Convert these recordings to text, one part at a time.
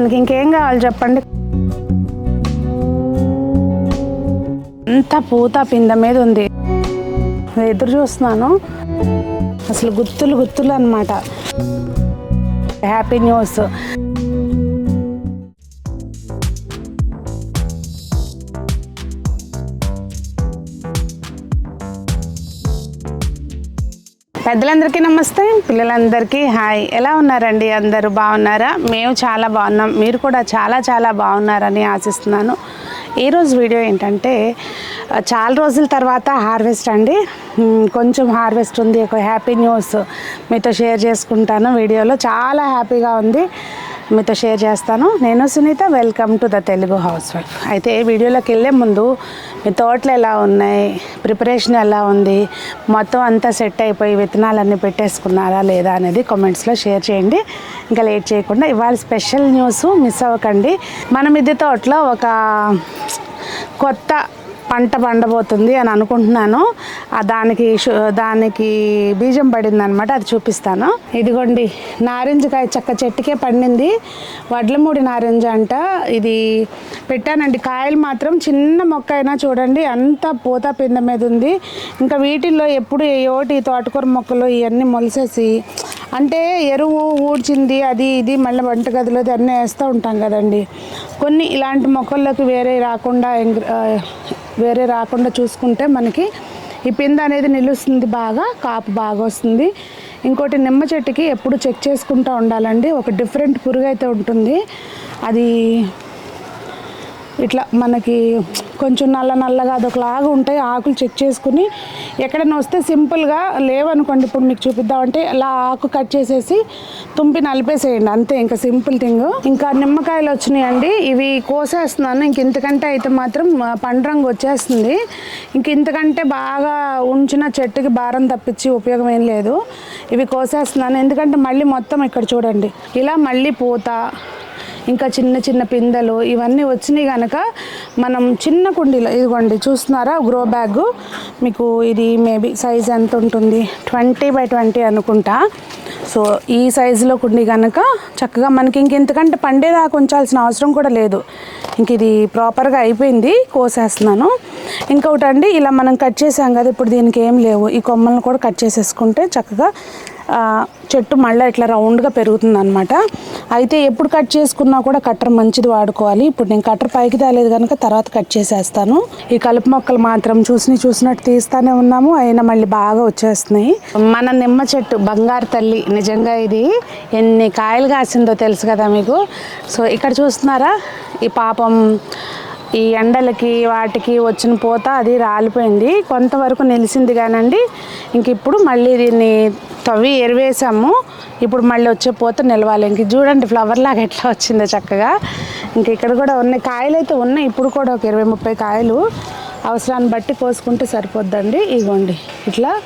మనకి ఇంకేం కావాలి చెప్పండి? అంత పూత పింద మీద ఉంది. నేను ఎదురు చూస్తున్నాను. అసలు గుత్తులు గుత్తులు అనమాట హ్యాపీ న్యూస్ పెద్దలందరికీ నమస్తే పిల్లలందరికీ హాయ్. ఎలా ఉన్నారండి? అందరూ బాగున్నారా? మేము చాలా బాగున్నాం. మీరు కూడా చాలా చాలా బాగున్నారని ఆశిస్తున్నాను. ఈరోజు వీడియో ఏంటంటే చాలా రోజుల తర్వాత హార్వెస్ట్ అండి. కొంచెం హార్వెస్ట్ ఉంది. ఒక హ్యాపీ న్యూస్ మీతో షేర్ చేసుకుంటాను. వీడియోలో చాలా హ్యాపీగా ఉంది. మీతో షేర్ చేస్తాను. నేను Sunitha welcome to the Telugu housewife అయితే వీడియోలోకి వెళ్ళే ముందు మీ తోటలు ఎలా ఉన్నాయి? ప్రిపరేషన్ ఎలా ఉంది? మొత్తం అంతా సెట్ అయిపోయి విత్తనాలన్నీ పెట్టేసుకున్నారా లేదా అనేది కామెంట్స్లో షేర్ చేయండి. ఇంకా లేట్ చేయకుండా ఇవాళ స్పెషల్ న్యూస్ మిస్ అవ్వకండి. మన మిద్దె తోటలో ఒక కొత్త పంట పండబోతుంది అని అనుకుంటున్నాను. ఆ దానికి షు- దానికి బీజం పడింది అనమాట అది చూపిస్తాను. ఇదిగోండి నారింజకాయ చక్క చెట్టుకే పండింది. వడ్లమూడి నారింజ అంట. ఇది పెట్టానండి. కాయలు మాత్రం చిన్న మొక్క అయినా చూడండి అంత పూత పింద మీద ఉంది. ఇంకా వీటిల్లో ఎప్పుడు ఏవోటి తోటకూర మొక్కలు ఇవన్నీ మొలిసేసి అంటే ఎరువు ఊడ్చింది అది ఇది మళ్ళీ వంటగదిలో అన్నీ వేస్తూ ఉంటాం కదండి. కొన్ని ఇలాంటి మొక్కల్లోకి వేరే రాకుండా వేరే రాకుండా చూసుకుంటే మనకి ఈ పింద అనేది నిలుస్తుంది బాగా కాపు బాగా వస్తుంది. ఇంకోటి నిమ్మ చెట్టుకి ఎప్పుడు చెక్ చేసుకుంటూ ఉండాలండి. ఒక డిఫరెంట్ పురుగు అయితే ఉంటుంది. అది ఇట్లా మనకి కొంచెం నల్ల నల్లగా అదొకలాగా ఉంటాయి ఆకులు చెక్ చేసుకుని ఎక్కడైనా వస్తే సింపుల్గా లేవనుకోండి. ఇప్పుడు మీకు చూపిద్దామంటే అలా ఆకు కట్ చేసేసి తుంపి నలిపేసేయండి. అంతే ఇంకా సింపుల్ థింగ్. ఇంకా నిమ్మకాయలు వచ్చినాయండి. ఇవి కోసేస్తున్నాను. ఇంక ఇంతకంటే అయితే మాత్రం పండ్రంగు పండు రంగు వచ్చేస్తుంది. ఇంక ఇంతకంటే బాగా ఉంచిన చెట్టుకి భారం తప్పించి ఉపయోగం ఏం లేదు. ఇవి కోసేస్తున్నాను. ఎందుకంటే మళ్ళీ మొత్తం ఇక్కడ చూడండి. ఇలా మళ్ళీ పూత ఇంకా చిన్న చిన్న పిందెలు ఇవన్నీ వచ్చినాయి కనుక మనం చిన్న కుండీలో ఇదిగోండి చూస్తున్నారా? గ్రో బ్యాగ్ మీకు ఇది మేబీ సైజ్ ఎంత ఉంటుంది? ట్వంటీ బై ట్వంటీ అనుకుంటా. సో ఈ సైజులో కుండీ కనుక చక్కగా మనకి ఇంక ఇంతకంటే పండేదాకా ఉంచాల్సిన అవసరం కూడా లేదు. ఇంక ఇది ప్రాపర్గా అయిపోయింది కోసేస్తున్నాను. ఇంకొకటి అండి ఇలా మనం కట్ చేసాం కదా ఇప్పుడు దీనికి ఏం లేవు. ఈ కొమ్మలను కూడా కట్ చేసేసుకుంటే చక్కగా చెట్టు మళ్ళీ ఇట్లా రౌండ్గా పెరుగుతుంది అనమాట అయితే ఎప్పుడు కట్ చేసుకున్నా కూడా కట్టర్ మంచిది వాడుకోవాలి. ఇప్పుడు నేను కట్టర్ పైకి తేలేదు కనుక తర్వాత కట్ చేసేస్తాను. ఈ కలుపు మొక్కలు మాత్రం చూసి చూసినట్టు తీస్తానే ఉన్నాము. అయినా మళ్ళీ బాగా వచ్చేస్తున్నాయి. మన నిమ్మ చెట్టు బంగారు తల్లి నిజంగా ఇది ఎన్ని కాయలు కాసిందో తెలుసు కదా మీకు. సో ఇక్కడ చూస్తున్నారా? ఈ పాపం ఈ ఎండలకి వాటికి వచ్చిన పూత అది రాలిపోయింది. కొంతవరకు నిలిచింది కానండి. ఇంక ఇప్పుడు మళ్ళీ దీన్ని తవ్వి ఎరివేసాము. ఇప్పుడు మళ్ళీ వచ్చే పూత నిలవాలి. ఇంక చూడండి ఫ్లవర్ లాగా ఎట్లా వచ్చిందో చక్కగా. ఇంక ఇక్కడ కూడా ఉన్నాయి. కాయలు అయితే ఉన్నాయి. ఇప్పుడు కూడా ఒక ఇరవై ముప్పై కాయలు. అవసరాన్ని బట్టి కోసుకుంటే సరిపోద్దండి. ఇగోండి. ఇట్లా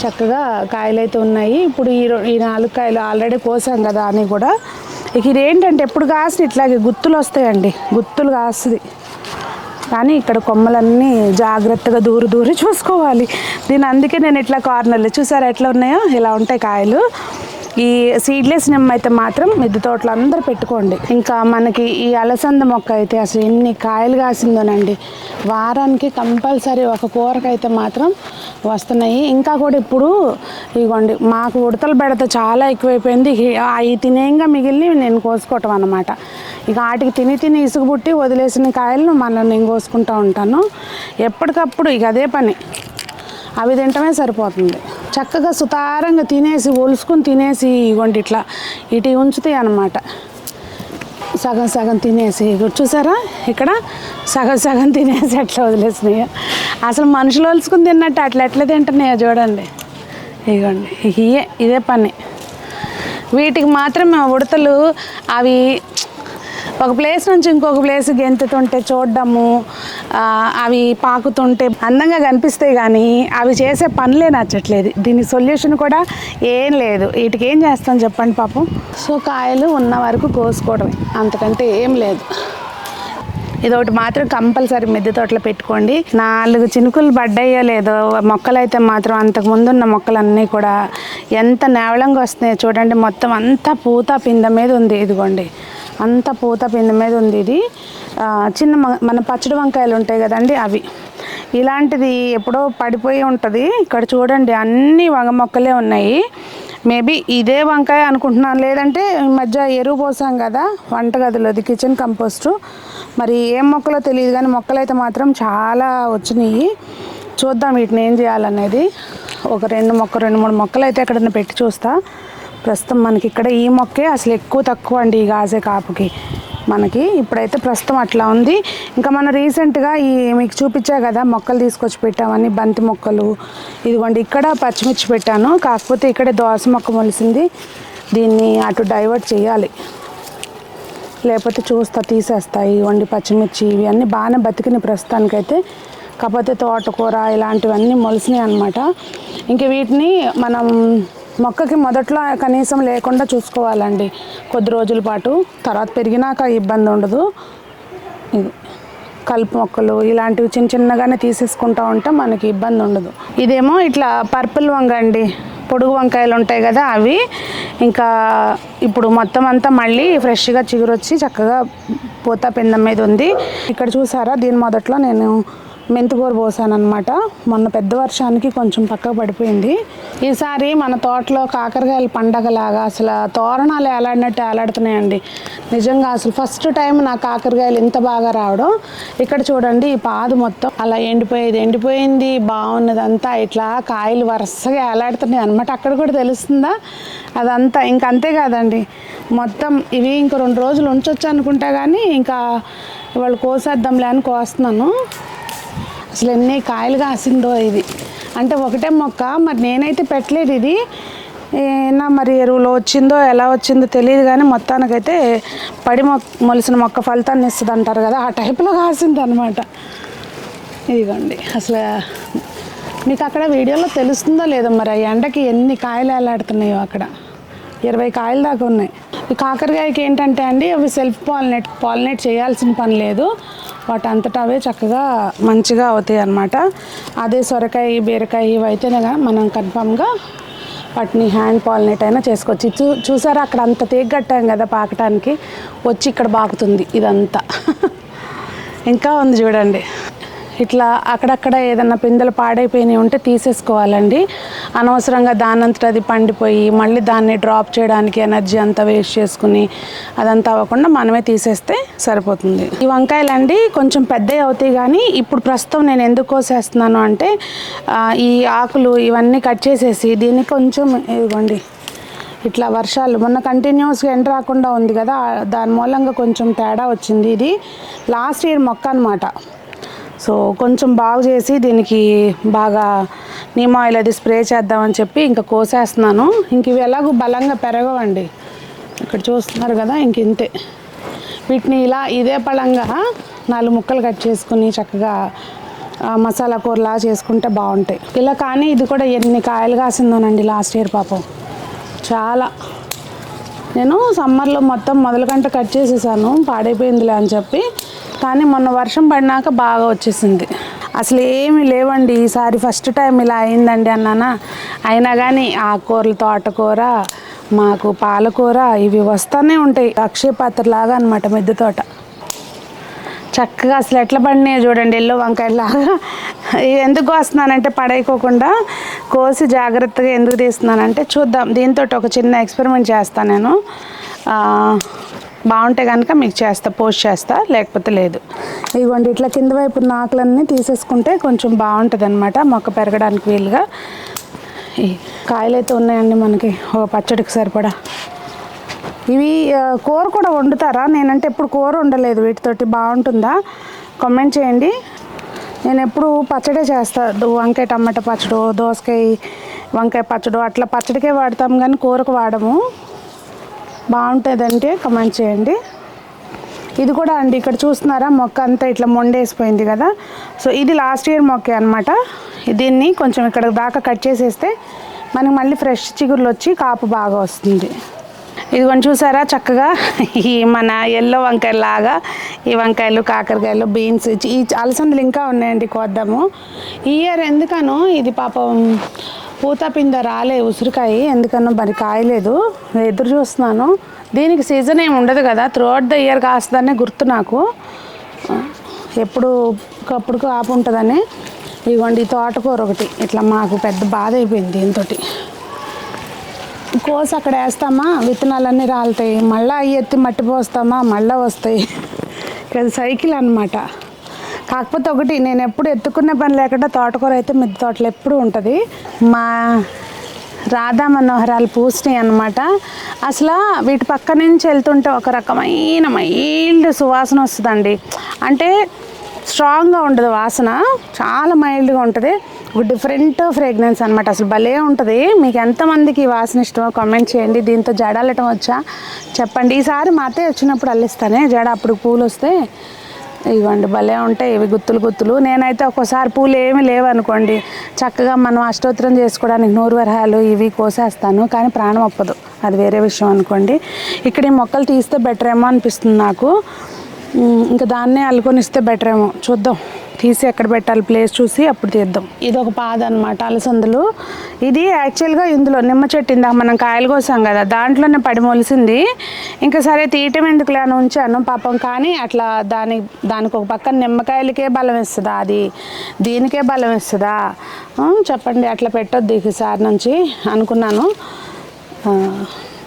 చక్కగా కాయలు అయితే ఉన్నాయి. ఇప్పుడు ఈ ఈ నాలుగు కాయలు ఆల్రెడీ కోసాం కదా అని కూడా. ఇక ఇది ఏంటంటే ఎప్పుడు కాసిన ఇట్లాగే గుత్తులు వస్తాయండి. గుత్తులు కాస్తుంది. కానీ ఇక్కడ కొమ్మలన్నీ జాగ్రత్తగా దూరు దూరి చూసుకోవాలి. దీని అందుకే నేను ఇట్లా కార్నర్లు చూసారా ఎట్లా ఉన్నాయో? ఇలా ఉంటాయి కాయలు. ఈ సీడ్లెస్ నిమ్మ అయితే మాత్రం మిద్దె తోటలు అందరూ పెట్టుకోండి. ఇంకా మనకి ఈ అలసంద మొక్క అయితే అసలు ఎన్ని కాయలు కాసిందోనండి. వారానికి కంపల్సరీ ఒక కూరకైతే మాత్రం వస్తున్నాయి. ఇంకా కూడా ఇప్పుడు ఇదిగోండి మాకు ఉడతలు బెడత చాలా ఎక్కువైపోయింది. అవి తినేయంగా మిగిలిన నేను కోసుకోవటం అనమాట ఇక వాటికి తిని తిని ఇసుగుబుట్టి వదిలేసిన కాయలను మళ్ళీ నేను కోసుకుంటూ ఉంటాను. ఎప్పటికప్పుడు ఇక అదే పని. అవి తింటమే సరిపోతుంది. చక్కగా సుతారంగా తినేసి ఒలుసుకుని తినేసి ఇగోండి ఇట్లా. ఇటు ఉంచుతాయి అన్నమాట. సగం సగం తినేసి. ఇగో చూసారా? ఇక్కడ సగం సగం తినేసి అట్లా వదిలేసినాయో. అసలు మనుషులు ఒలుసుకుని తిన్నట్టు అట్లా ఎట్లా తింటున్నాయో చూడండి. ఇగోండి. ఇయే ఇదే పని. వీటికి మాత్రం ఉడతలు అవి ఒక ప్లేస్ నుంచి ఇంకొక ప్లేస్ గెంతుతుంటే చూడడము అవి పాకుతుంటే అందంగా కనిపిస్తాయి కానీ అవి చేసే పనులే నచ్చట్లేదు. దీని సొల్యూషన్ కూడా ఏం లేదు. వీటికి ఏం చేస్తాం చెప్పండి పాపం? సో కాయలు ఉన్న వరకు కోసుకోవడమే. అంతకంటే ఏం లేదు. ఇదొకటి మాత్రం కంపల్సరీ మిద్దె తోటలో పెట్టుకోండి. నాలుగు చినుకులు పడ్డాయో లేదో మొక్కలు అయితే మాత్రం అంతకు ముందు ఉన్న మొక్కలన్నీ కూడా ఎంత నేవళంగా వస్తున్నాయో చూడండి. మొత్తం అంతా పూత పింద మీద ఉంది. ఇదిగోండి. అంత పూత పిండి మీద ఉంది ఇది. చిన్న మన పచ్చడి వంకాయలు ఉంటాయి కదండి అవి. ఇలాంటిది ఎప్పుడో పడిపోయి ఉంటుంది. ఇక్కడ చూడండి అన్ని వంగ మొక్కలే ఉన్నాయి. మేబీ ఇదే వంకాయ అనుకుంటున్నాను. లేదంటే ఈ మధ్య ఎరువు పోసాం కదా వంటగదిలోది కిచెన్ కంపోస్టు. మరి ఏం మొక్కలో తెలియదు కానీ మొక్కలు అయితే మాత్రం చాలా వచ్చినాయి. చూద్దాం వీటిని ఏం చేయాలనేది. ఒక రెండు మొక్క రెండు మూడు మొక్కలు అయితే ఎక్కడైనా పెట్టి చూస్తా. ప్రస్తుతం మనకి ఇక్కడ ఈ మొక్కే అసలు ఎక్కువ తక్కువ అండి ఈ గాజే కాపుకి. మనకి ఇప్పుడైతే ప్రస్తుతం అట్లా ఉంది. ఇంకా మనం రీసెంట్గా ఈ మీకు చూపించా కదా మొక్కలు తీసుకొచ్చి పెట్టామని బంతి మొక్కలు. ఇదిగోండి ఇక్కడ పచ్చిమిర్చి పెట్టాను. కాకపోతే ఇక్కడే దోస మొక్క మొలిసింది. దీన్ని అటు డైవర్ట్ చేయాలి. లేకపోతే చూస్తా తీసేస్తాయి ఇవ్వండి పచ్చిమిర్చి ఇవి అన్నీ బాగానే బతికినాయి ప్రస్తుతానికైతే. కాకపోతే తోటకూర ఇలాంటివన్నీ మొలిసినాయి అనమాట ఇంక వీటిని మనం మొక్కకి మొదట్లో కనీసం లేకుండా చూసుకోవాలండి. కొద్ది రోజుల పాటు. తర్వాత పెరిగినాక ఇబ్బంది ఉండదు. ఇది కలుపు మొక్కలు ఇలాంటివి చిన్న చిన్నగానే తీసేసుకుంటా ఉంటే మనకి ఇబ్బంది ఉండదు. ఇదేమో ఇట్లా పర్పుల్ వంగ అండి. పొడుగు వంకాయలు ఉంటాయి కదా అవి. ఇంకా ఇప్పుడు మొత్తం అంతా మళ్ళీ ఫ్రెష్గా చిగురొచ్చి చక్కగా పూత పిండం మీద ఉంది. ఇక్కడ చూసారా? దీని మొదట్లో నేను మెంతికూర పోసాను అనమాట మొన్న పెద్ద వర్షానికి కొంచెం పక్కకు పడిపోయింది. ఈసారి మన తోటలో కాకరకాయల పండగలాగా అసలు తోరణాలు ఏలాడినట్టు ఏలాడుతున్నాయండి. నిజంగా అసలు ఫస్ట్ టైం నా కాకరకాయలు ఇంత బాగా రావడం. ఇక్కడ చూడండి ఈ పాదు మొత్తం అలా ఎండిపోయేది ఎండిపోయింది బాగున్నది అంతా ఇట్లా కాయలు వరుసగా ఏలాడుతున్నాయి అనమాట అక్కడ కూడా తెలుస్తుందా? అదంతా ఇంక అంతే కాదండి. మొత్తం ఇవి ఇంక రెండు రోజులు ఉంచొచ్చు అనుకుంటా కానీ ఇంకా ఇవాళ కోసేద్దాంలే అని కోస్తున్నాను. అసలు ఎన్ని కాయలు కాసిందో ఇది. అంటే ఒకటే మొక్క మరి నేనైతే పెట్టలేదు ఇది. ఏనా మరి ఎరువులో వచ్చిందో ఎలా వచ్చిందో తెలియదు కానీ మొత్తానికైతే పడి మొక్క మొలిసిన మొక్క ఫలితాన్ని ఇస్తుంది అంటారు కదా ఆ టైప్లో కాసింది అనమాట ఇదిగోండి అసలు మీకు అక్కడ వీడియోలో తెలుస్తుందో లేదో మరి ఆ ఎండకి ఎన్ని కాయలు ఎలాడుతున్నాయో అక్కడ. ఇరవై కాయలు దాకా ఉన్నాయి. ఈ కాకరకాయకి ఏంటంటే అండి అవి సెల్ఫ్ పాలినేట్ పాలినేట్ చేయాల్సిన పని లేదు. వాటి అంతటా అవే చక్కగా మంచిగా అవుతాయి అన్నమాట. అదే సొరకాయ బీరకాయ ఇవి అయితేనే కానీ మనం కన్ఫామ్గా వాటిని హ్యాండ్ పాలినేట్ అయినా చేసుకోవచ్చు. చూ చూసారా అక్కడ అంత తేగట్టాం కదా పాకటానికి? వచ్చి ఇక్కడ బాకుతుంది ఇదంతా. ఇంకా ఉంది చూడండి. ఇట్లా అక్కడక్కడ ఏదన్నా పిందెలు పాడైపోయినాయి ఉంటే తీసేసుకోవాలండి. అనవసరంగా దానంతట అది పండిపోయి మళ్ళీ దాన్ని డ్రాప్ చేయడానికి ఎనర్జీ అంతా వేస్ట్ చేసుకుని అదంతా అవ్వకుండా మనమే తీసేస్తే సరిపోతుంది. ఈ వంకాయలండి కొంచెం పెద్దవి అవుతాయి కానీ ఇప్పుడు ప్రస్తుతం నేను ఎందుకు కోసేస్తున్నాను అంటే ఈ ఆకులు ఇవన్నీ కట్ చేసేసి దీన్ని కొంచెం ఇవ్వండి ఇట్లా వర్షాలు మొన్న కంటిన్యూస్గా ఎండ రాకుండా ఉంది కదా దాని మూలంగా కొంచెం తేడా వచ్చింది ఇది. లాస్ట్ ఇయర్ మొక్క అనమాట సో కొంచెం బాగు చేసి దీనికి బాగా నీమ్ ఆయిల్ అది స్ప్రే చేద్దామని చెప్పి ఇంకా కోసేస్తున్నాను. ఇంక ఇవి ఎలాగో బలంగా పెరగవండి. ఇక్కడ చూస్తున్నారు కదా ఇంక ఇంతే. వీటిని ఇలా ఇదే పళంగా నాలుగు ముక్కలు కట్ చేసుకుని చక్కగా మసాలా కూరలా చేసుకుంటే బాగుంటాయి. ఇలా కానీ ఇది కూడా ఎన్ని కాయలు కాసిందోనండి లాస్ట్ ఇయర్ పాపం. చాలా. నేను సమ్మర్లో మొత్తం మొదలకంట కట్ చేసేసాను పాడైపోయిందిలే అని చెప్పి. కానీ మొన్న వర్షం పడినాక బాగా వచ్చేసింది. అసలు ఏమీ లేవండి ఈసారి ఫస్ట్ టైం ఇలా అయిందండి అన్నానా? అయినా కానీ ఆకుకూరలు తోటకూర మాకు పాలకూర ఇవి వస్తూనే ఉంటాయి అక్షయపాత్ర లాగా అనమాట మిద్దె తోట. చక్కగా అసలు ఎట్లా పడినాయో చూడండి ఎల్లో వంకాయలాగా ఎందుకు వస్తున్నానంటే పడైకోకుండా కోసి జాగ్రత్తగా ఎందుకు తీస్తున్నానంటే చూద్దాం. దీంతో ఒక చిన్న ఎక్స్పెరిమెంట్ చేస్తాను నేను. బాగుంటే కనుక మీకు చేస్తా పోస్ట్ చేస్తా లేకపోతే లేదు. ఇవ్వండి ఇట్లా కింద వైపు ఉన్న ఆకులన్నీ తీసేసుకుంటే కొంచెం బాగుంటుంది అనమాట మొక్క పెరగడానికి వీలుగా. ఈ కాయలు అయితే ఉన్నాయండి మనకి. ఒక పచ్చడికి సరిపడా. ఇవి కూర కూడా వండుతారా? నేనంటే ఎప్పుడు కూర వండలేదు. వీటితోటి బాగుంటుందా? కామెంట్ చేయండి. నేను ఎప్పుడు పచ్చడే చేస్తా. వంకాయ టమాటా పచ్చడు దోసకాయ వంకాయ పచ్చడు అట్లా పచ్చడికే వాడతాం కానీ కూరకు వాడము. బాగుంటుందంటే కమెంట్ చేయండి. ఇది కూడా అండి ఇక్కడ చూస్తున్నారా? మొక్క అంతా ఇట్లా మొండేసిపోయింది కదా. సో ఇది లాస్ట్ ఇయర్ మొక్కే అనమాట దీన్ని కొంచెం ఇక్కడ దాకా కట్ చేసేస్తే మనకి మళ్ళీ ఫ్రెష్ చిగుర్లు వచ్చి కాపు బాగా వస్తుంది. ఇదిగోండి చూసారా చక్కగా ఈ మన ఎల్లో వంకాయలాగా ఈ వంకాయలు కాకరకాయలు బీన్స్ ఈ అలసందలు ఇంకా ఉన్నాయండి కోద్దాము. ఈ ఇయర్ ఎందుకనో ఇది పాపం పూత పింద రాలే ఉసిరికాయ ఎందుకన్నా మరి కాయలేదు. ఎదురు చూస్తున్నాను. దీనికి సీజన్ ఏమి ఉండదు కదా త్రూఅవుట్ ద ఇయర్ కాస్తుందనే గుర్తు నాకు. ఎప్పుడు ఒకప్పుడు ఆపు ఉంటుందని. ఇదిగోండి తోటకూర ఒకటి ఇట్లా మాకు పెద్ద బాధ అయిపోయింది దీంతో కోసి అక్కడ వేస్తామా? విత్తనాలన్నీ రాలుతాయి. మళ్ళీ అవి ఎత్తి మట్టి పోస్తామా? మళ్ళీ వస్తాయి. ఇది సైకిల్ అనమాట కాకపోతే ఒకటి నేను ఎప్పుడు ఎత్తుకునే పని లేకుండా తోటకూర అయితే మిద్దె తోటలో ఎప్పుడు ఉంటుంది. మా రాధా మనోహరాలు పూసినాయి అనమాట అసలు వీటి పక్క నుంచి వెళ్తుంటే ఒక రకమైన మైల్డ్ సువాసన వస్తుందండి. అంటే స్ట్రాంగ్గా ఉండదు వాసన. చాలా మైల్డ్గా ఉంటుంది. ఒక డిఫరెంట్ ఫ్రేగ్రెన్స్ అనమాట అసలు భలే ఉంటుంది. మీకు ఎంతమందికి ఈ వాసన ఇష్టమో కామెంట్ చేయండి. దీంతో జడ అల్లటం వచ్చా? చెప్పండి. ఈసారి మా అత్తయ్య వచ్చినప్పుడు అల్లిస్తానే. జడ అప్పుడు పూలు వస్తే ఇవ్వండి. భలే ఉంటాయి ఇవి గుత్తులు గుత్తులు. నేనైతే ఒక్కోసారి పూలు ఏమి లేవనుకోండి. చక్కగా మనం అష్టోత్తరం చేసుకోవడానికి నూరు వరహాలు ఇవి కోసేస్తాను. కానీ ప్రాణం ఒప్పదు. అది వేరే విషయం అనుకోండి. ఇక్కడ ఈ మొక్కలు తీస్తే బెటర్ ఏమో అనిపిస్తుంది నాకు. ఇంకా దాన్నే అల్లుకొని ఇస్తే బెటర్ ఏమో. చూద్దాం. తీసి ఎక్కడ పెట్టాలి ప్లేస్ చూసి అప్పుడు తీద్దాం. ఇది ఒక పాద అనమాట అలసందులు. ఇది యాక్చువల్గా ఇందులో నిమ్మ చెట్టు ఇందాక మనం కాయలు కోసాం కదా దాంట్లోనే పడి మొలిసింది. ఇంకా సరే తీయటం ఎందుకులే అని ఉంచాను పాపం కానీ అట్లా దాని దానికి ఒక పక్కన నిమ్మకాయలకే బలం ఇస్తుందా అది? దీనికే బలం ఇస్తుందా చెప్పండి అట్లా పెట్టొద్దు ఈసారి నుంచి అనుకున్నాను.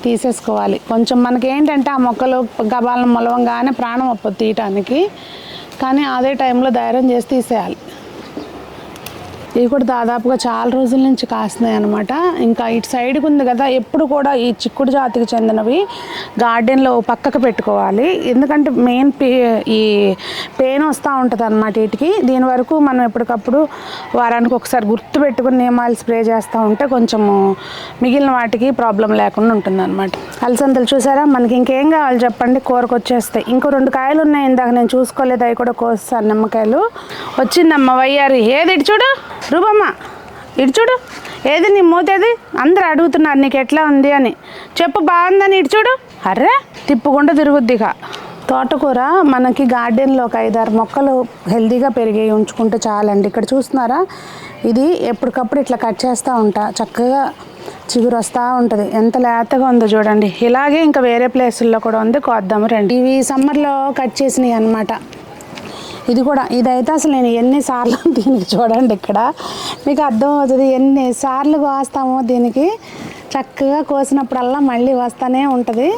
తీసేసుకోవాలి. కొంచెం మనకి ఏంటంటే ఆ మొక్కలు గబాలను మొలవంగానే ప్రాణం ఒప్పదు తీయటానికి. కానీ అదే టైంలో ధైర్యం చేసి తీసేయాలి. ఇవి కూడా దాదాపుగా చాలా రోజుల నుంచి కాస్తున్నాయి అనమాట ఇంకా ఇటు సైడ్కి ఉంది కదా ఎప్పుడు కూడా ఈ చిక్కుడు జాతికి చెందినవి గార్డెన్లో పక్కకు పెట్టుకోవాలి. ఎందుకంటే మెయిన్ పే ఈ పెయిన్ వస్తూ ఉంటుంది అనమాట వీటికి. దీని వరకు మనం ఎప్పటికప్పుడు వారానికి ఒకసారి గుర్తు పెట్టుకుని నియమాలు స్ప్రే చేస్తూ ఉంటే కొంచెము మిగిలిన వాటికి ప్రాబ్లం లేకుండా ఉంటుంది అనమాట అలసందలు చూసారా? మనకి ఇంకేం కావాలి చెప్పండి? కూరకు వచ్చేస్తాయి ఇంకో రెండు కాయలు ఉన్నాయి ఇందాక నేను చూసుకోలేదు అవి కూడా కోస్తాను నిమ్మకాయలు. వచ్చిందమ్మ వయ్యారి. ఏది ఇటు చూడు? రూపమ్మ ఇటు చూడు ఏది నీ మూతేది? అందరు అడుగుతున్నారు నీకు ఎట్లా ఉంది అని. చెప్పు బాగుందని ఇటు చూడు. అర్రే తిప్పకుండా తిరుగుద్దిగా తోటకూర మనకి గార్డెన్లో ఒక ఐదారు మొక్కలు హెల్తీగా పెరిగి ఉంచుకుంటే చాలండి. ఇక్కడ చూస్తున్నారా? ఇది ఎప్పటికప్పుడు ఇట్లా కట్ చేస్తూ ఉంటా. చక్కగా చిగురు వస్తూ ఉంటుంది. ఎంత లేతగా ఉందో చూడండి. ఇలాగే ఇంకా వేరే ప్లేసుల్లో కూడా ఉంది. కోద్దాము రండి. ఇవి సమ్మర్లో కట్ చేసినాయి అనమాట ఇది కూడా ఇదైతే అసలు నేను ఎన్నిసార్లు దీనికి చూడండి ఇక్కడ. మీకు అర్థం అవుతుంది ఎన్నిసార్లు కోస్తామో దీనికి. చక్కగా కోసినప్పుడల్లా మళ్ళీ వస్తూనే ఉంటుంది.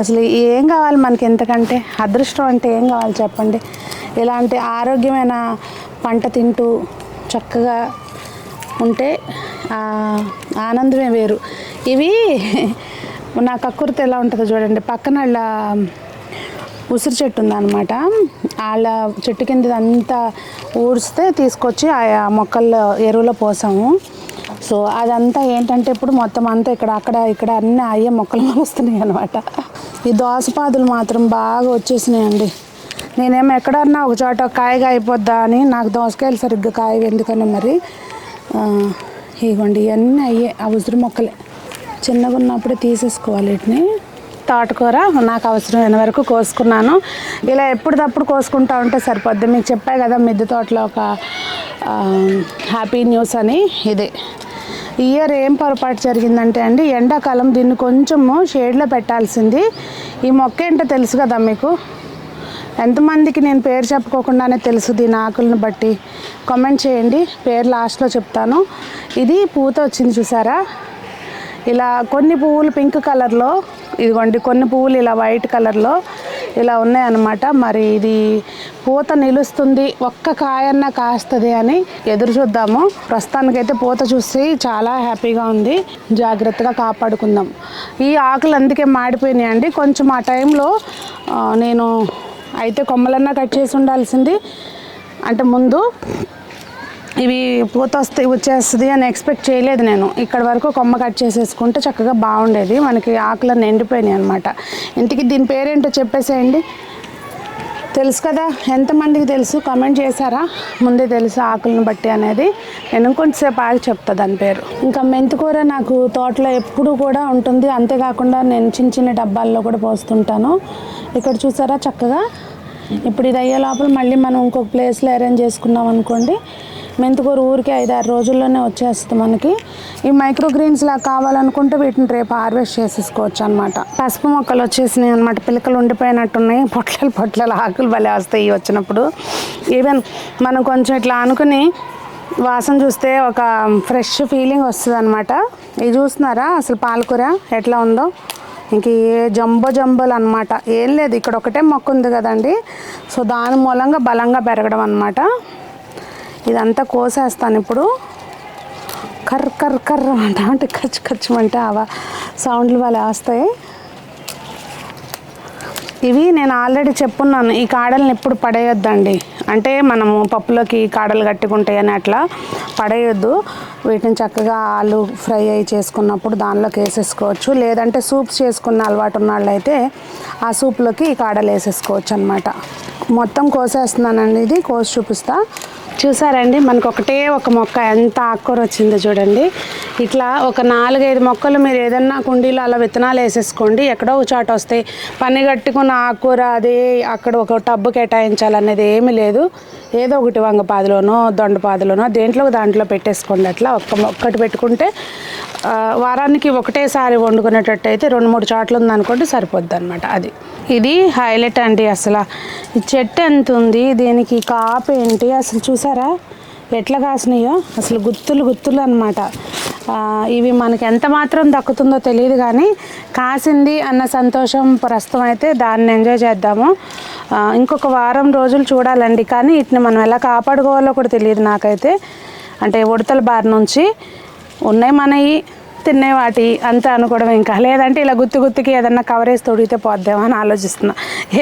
అసలు ఏం కావాలి మనకి ఎంతకంటే అదృష్టం అంటే ఏం కావాలి చెప్పండి? ఇలాంటి ఆరోగ్యమైన పంట తింటూ చక్కగా ఉంటే ఆనందమే వేరు. ఇవి నా కక్కుర్తి ఎలా ఉంటుందో చూడండి. పక్కన వాళ్ళ ఉసిరి చెట్టు ఉందన్నమాట. వాళ్ళ చెట్టు కింద అంతా ఊడిస్తే తీసుకొచ్చి ఆ మొక్కల్లో ఎరువులో పోసాము. సో అదంతా ఏంటంటే ఇప్పుడు మొత్తం అంతా ఇక్కడ అక్కడ ఇక్కడ అన్నీ అయ్యే మొక్కలు వస్తున్నాయి అనమాట ఈ దోసపాదులు మాత్రం బాగా వచ్చేసినాయండి. నేనేమో ఎక్కడన్నా ఒక చోట కాయగా అయిపోద్దా అని నాకు దోసకాయలు సరిగ్గా కాయ ఎందుకన్నా మరి ఇవ్వండి ఇగోండి ఇవన్నీ అయ్యే ఆ ఉసిరి మొక్కలే. చిన్నగా ఉన్నప్పుడే తీసేసుకోవాలి వీటిని. తోటకూర నాకు అవసరమైన వరకు కోసుకున్నాను. ఇలా ఎప్పటికప్పుడు కోసుకుంటా ఉంటే సరిపోద్ది. మీకు చెప్పా కదా మిద్దె తోటలో ఒక హ్యాపీ న్యూస్ అని. ఇదే. ఈ ఇయర్ ఏం పొరపాటు జరిగిందంటే అండి ఎండాకాలం దీన్ని కొంచెము షేడ్లో పెట్టాల్సింది. ఈ మొక్క ఏంటో తెలుసు కదా మీకు? ఎంతమందికి నేను పేరు చెప్పుకోకుండానే తెలుసు దీని ఆకులను బట్టి. కామెంట్ చేయండి పేరు లాస్ట్లో చెప్తాను. ఇది పూత వచ్చింది చూసారా? ఇలా కొన్ని పువ్వులు పింక్ కలర్లో ఇదిగోండి కొన్ని పువ్వులు ఇలా వైట్ కలర్లో ఇలా ఉన్నాయన్నమాట. మరి ఇది పూత నిలుస్తుంది ఒక్క కాయన్న కాస్తుంది అని ఎదురు చూద్దాము. ప్రస్తుతానికైతే పూత చూసి చాలా హ్యాపీగా ఉంది. జాగ్రత్తగా కాపాడుకుందాం. ఈ ఆకులు అందుకే మాడిపోయినాయండి. కొంచెం ఆ టైంలో నేను అయితే కొమ్మలన్నా కట్ చేసి ఉండాల్సింది. అంటే ముందు ఇవి పూత వస్తే వచ్చేస్తుంది అని ఎక్స్పెక్ట్ చేయలేదు నేను. ఇక్కడ వరకు కొమ్మ కట్ చేసేసుకుంటే చక్కగా బాగుండేది. మనకి ఆకులన్నీ ఎండిపోయినాయి అనమాట ఇంటికి దీని పేరేంటో చెప్పేసేయండి. తెలుసు కదా? ఎంతమందికి తెలుసు? కమెంట్ చేశారా? ముందే తెలుసు ఆకులను బట్టి అనేది. నేను కొంచెంసేపు ఆగి చెప్తా దాని పేరు. ఇంకా మెంతికూర నాకు తోటలో ఎప్పుడు కూడా ఉంటుంది. అంతేకాకుండా నేను చిన్న చిన్న డబ్బాల్లో కూడా పోస్తుంటాను. ఇక్కడ చూసారా చక్కగా? ఇప్పుడు ఇది అయ్యే లోపల మళ్ళీ మనం ఇంకొక ప్లేస్లో అరేంజ్ చేసుకున్నాం అనుకోండి. మెంతికూర ఊరికే ఐదు ఆరు రోజుల్లోనే వచ్చేస్తుంది మనకి. ఈ మైక్రో గ్రీన్స్ లా కావాలనుకుంటే వీటిని రేపు హార్వెస్ట్ చేసేసుకోవచ్చు అనమాట పసుపు మొక్కలు వచ్చేసినాయి అనమాట పిలకలు ఉండిపోయినట్టున్నాయి. పొట్లలు పొట్లలు ఆకులు భలే వస్తాయి ఇవి వచ్చినప్పుడు. ఈవెన్ మనం కొంచెం ఇట్లా అనుకుని వాసన చూస్తే ఒక ఫ్రెష్ ఫీలింగ్ వస్తుంది అనమాట ఇది చూస్తున్నారా? అసలు పాలకూర ఎట్లా ఉందో? ఇంక ఏ జంబో జంబోలు అనమాట ఏం లేదు. ఇక్కడ ఒకటే మొక్క ఉంది కదండి. సో దాని మూలంగా బలంగా పెరగడం అనమాట ఇదంతా కోసేస్తాను ఇప్పుడు. కర్ర కర్ర కర్ర అంట అంటే ఖర్చు ఖర్చు అంటే అవ సౌండ్లు వాళ్ళు వస్తాయి. ఇవి నేను ఆల్రెడీ చెప్పున్నాను ఈ కాడల్ని ఎప్పుడు పడేయొద్దండి. అంటే మనము పప్పులోకి కాడలు కట్టుకుంటాయని అట్లా పడేయొద్దు. వీటిని చక్కగా ఆలు ఫ్రై అయ్యి చేసుకున్నప్పుడు దానిలోకి వేసేసుకోవచ్చు. లేదంటే సూప్స్ చేసుకున్న అలవాటు ఉన్న వాళ్ళైతే ఆ సూప్లోకి ఈ కాడలు వేసేసుకోవచ్చు అనమాట మొత్తం కోసేస్తున్నానండి ఇది కోసి చూపిస్తా. చూసారండి మనకు ఒకటే ఒక మొక్క. ఎంత ఆకుకూర వచ్చిందో చూడండి. ఇట్లా ఒక నాలుగైదు మొక్కలు మీరు ఏదన్నా కుండీలో అలా విత్తనాలు వేసేసుకోండి. ఎక్కడో ఒక చోట వస్తాయి పని కట్టుకున్న ఆకుకూర అదే అక్కడ ఒక టబ్బు కేటాయించాలనేది ఏమీ లేదు. ఏదో ఒకటి వంగపాదులోనో దొండపాదులోనో దేంట్లో దాంట్లో పెట్టేసుకోండి. అట్లా ఒక్క ఒక్కటి పెట్టుకుంటే వారానికి ఒకటేసారి వండుకునేటట్టు అయితే రెండు మూడు చోట్ల ఉందనుకోండి సరిపోద్ది అనమాట అది. ఇది హైలైట్ అండి అసలు. ఈ చెట్టు ఎంత ఉంది? దీనికి కాపు ఏంటి అసలు చూసారా? ఎట్లా కాసినాయో? అసలు గుత్తులు గుత్తులు అనమాట ఇవి మనకి ఎంత మాత్రం దక్కుతుందో తెలియదు కానీ కాసింది అన్న సంతోషం ప్రస్తుతం అయితే దాన్ని ఎంజాయ్ చేద్దాము. ఇంకొక వారం రోజులు చూడాలండి కానీ వీటిని మనం ఎలా కాపాడుకోవాలో కూడా తెలియదు నాకైతే. అంటే ఉడతల బారి నుంచి ఉన్నాయి మనవి తినే వాటి అనుకోవడం ఇంకా. లేదంటే ఇలా గుత్తి గుత్తికి ఏదన్నా కవరేజ్ తొడిగితే పోద్దామో అని ఆలోచిస్తున్నా.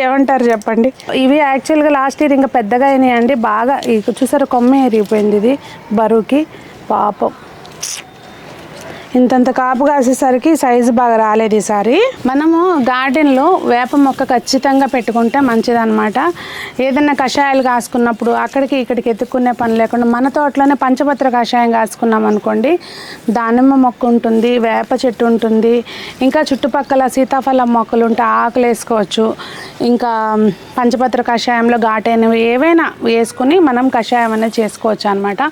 ఏమంటారు చెప్పండి? ఇవి యాక్చువల్గా లాస్ట్ ఇయర్ ఇంకా పెద్దగా అయినాయండి. బాగా ఇక చూసారు కొమ్మే ఎరిగిపోయింది ఇది. బరువుకి. పాపం. ఇంతంత కాపు కాసేసరికి సైజు బాగా రాలేదు ఈసారి. మనము గార్డెన్లో వేప మొక్క ఖచ్చితంగా పెట్టుకుంటే మంచిదన్నమాట. ఏదైనా కషాయాలు కాసుకున్నప్పుడు అక్కడికి ఇక్కడికి ఎత్తుక్కునే పని లేకుండా మన తోటలోనే పంచపత్ర కషాయం కాసుకున్నాం అనుకోండి దానిమ్మ మొక్క ఉంటుంది వేప చెట్టు ఉంటుంది ఇంకా చుట్టుపక్కల సీతాఫలం మొక్కలు ఉంటే ఆకులు వేసుకోవచ్చు ఇంకా పంచపత్ర కషాయంలో ఘాటైనవి ఏవైనా వేసుకుని మనం కషాయం అనేది చేసుకోవచ్చు అనమాట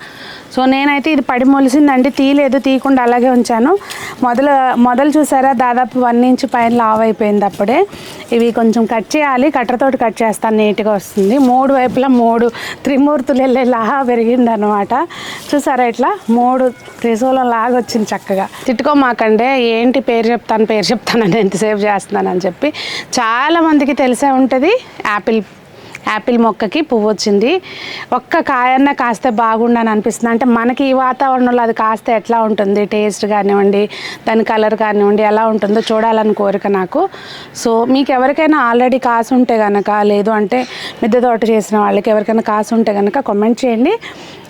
సో నేనైతే ఇది పడి మొలిసిందండి తీయలేదు తీయకుండా అలాగే ఉంచాను మొదలు మొదలు చూసారా? దాదాపు వన్ ఇంచ్ పైన లావ్ అయిపోయింది అప్పుడే. ఇవి కొంచెం కట్ చేయాలి. కట్టరతోటి కట్ చేస్తాను. నీట్గా వస్తుంది. మూడు వైపులా మూడు త్రిమూర్తులు వెళ్ళేలా పెరిగింది అనమాట చూసారా ఇట్లా? మూడు త్రిశూలం లాగా వచ్చింది చక్కగా. తిట్టుకోమాకండే. ఏంటి పేరు చెప్తాను? పేరు చెప్తానని ఎంతసేపు చేస్తున్నానని చెప్పి. చాలామందికి తెలిసే ఉంటుంది. యాపిల్ యాపిల్ మొక్కకి పువ్వు వచ్చింది. ఒక్క కాయన్న కాస్తే బాగుండని అనిపిస్తుంది. అంటే మనకి ఈ వాతావరణంలో అది కాస్తే ఎట్లా ఉంటుంది? టేస్ట్ కానివ్వండి దాని కలర్ కానివ్వండి ఎలా ఉంటుందో చూడాలని కోరిక నాకు. సో మీకు ఎవరికైనా ఆల్రెడీ కాసు ఉంటే కనుక లేదు అంటే మిద్దె తోట చేసిన వాళ్ళకి ఎవరికైనా కాసు ఉంటే కనుక కామెంట్ చేయండి.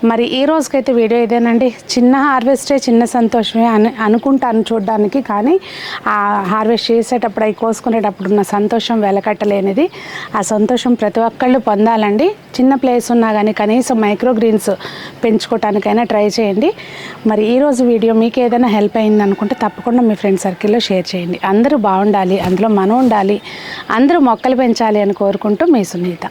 మరి ఈ రోజుకైతే వీడియో ఇదేనండి. చిన్న హార్వెస్టే చిన్న సంతోషమే అని అనుకుంటాను చూడడానికి. కానీ ఆ హార్వెస్ట్ చేసేటప్పుడు అవి కోసుకునేటప్పుడు ఉన్న సంతోషం వెలకట్టలేనిది. ఆ సంతోషం ప్రతి ఒక్క మొక్కళ్ళు పొందాలండి. చిన్న ప్లేస్ ఉన్నా కానీ కనీసం మైక్రో గ్రీన్స్ పెంచుకోవటానికైనా ట్రై చేయండి. మరి ఈరోజు వీడియో మీకు ఏదైనా హెల్ప్ అయింది అనుకుంటే తప్పకుండా మీ ఫ్రెండ్ సర్కిల్లో షేర్ చేయండి. అందరూ బాగుండాలి అందులో మనం ఉండాలి అందరూ మొక్కలు పెంచాలి అని కోరుకుంటూ మీ సునీత.